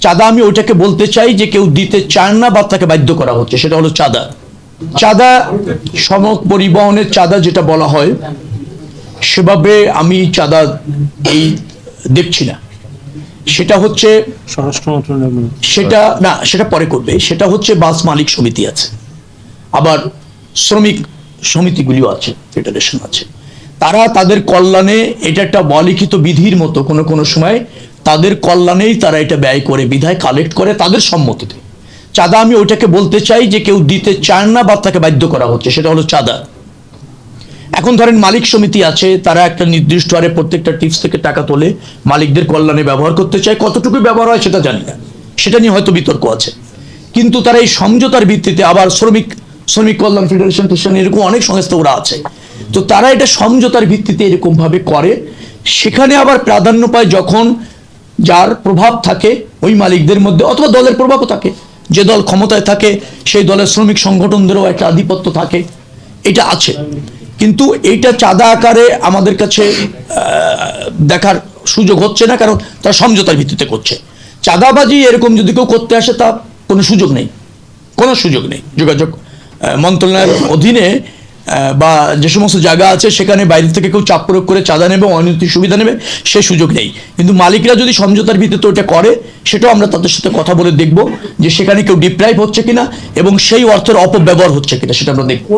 চাঁদা আমি ওইটাকে বলতে চাই যে কেউ দিতে চান না বা তাকে বাধ্য করা হচ্ছে সেটা হলো চাঁদা। চাঁদা সমক পরিবহনের চাঁদা যেটা বলা হয় সেভাবে আমি চাঁদা এই দেখছি না। সেটা হচ্ছে সেটা না সেটা পরে করবে। সেটা হচ্ছে বাস মালিক সমিতি আছে। আবার শ্রমিক সমিতিগুলিও আছে ফেডারেশন আছে। তারা তাদের কল্যাণে এটা একটা অলিখিত বিধির মতো কোনো কোনো সময় তাদের কল্যাণেই তারা এটা ব্যয় করে, বিধায় কালেক্ট করে তাদের সম্মতিতে। চাঁদা আমি ওইটাকে বলতে চাই যে কেউ দিতে চান না বা তাকে বাধ্য করা হচ্ছে, সেটা হলো চাঁদা। এখন ধরেন মালিক সমিতি আছে, তারা একটা নির্দিষ্ট হারে প্রত্যেকটা টিপস থেকে টাকা তোলে, মালিকদের কল্যাণে ব্যবহার করতে চায়, কতটুকু ব্যবহার হয় সেটা জানি না। সেটা নিয়ে হয়তো বিতর্ক আছে। কিন্তু তারা এই সমঝোতার ভিত্তিতে আবার শ্রমিক শ্রমিক কল্যাণ ফেডারেশন টেশন এরকম অনেক সংস্থা ওরা আছে। তো তারা এটা সমঝোতার ভিত্তিতে এরকম ভাবে করে, সেখানে আবার প্রাধান্য পায় যখন যার প্রভাব থাকে ওই মালিকদের মধ্যে অথবা দলের প্রভাবও থাকে। যে দল ক্ষমতায় থাকে, সেই দলের শ্রমিক সংগঠনদেরও একটা আধিপত্য থাকে। এটা আছে। কিন্তু এইটা চাঁদা আকারে আমাদের কাছে দেখার সুযোগ হচ্ছে না, কারণ তারা সমঝোতার ভিত্তিতে করছে। চাঁদাবাজি এরকম যদি কেউ করতে আসে, তা কোনো সুযোগ নেই। কোনো সুযোগ নেই। যোগাযোগ মন্ত্রণালয়ের অধীনে বা যে সমস্ত জায়গা আছে, সেখানে বাইরে থেকে কেউ চাপ প্রয়োগ করে চাঁদা নেবে, অনৈতিক সুবিধা নেবে, সে সুযোগ নেই। কিন্তু মালিকরা যদি সমঝোতার ভিত্তিতে ওটা করে, সেটাও আমরা তাদের সাথে কথা বলে দেখব যে সেখানে কেউ ডিপ্রাইভ হচ্ছে কিনা এবং সেই অর্থের অপব্যবহার হচ্ছে কিনা, সেটা আমরা দেখব।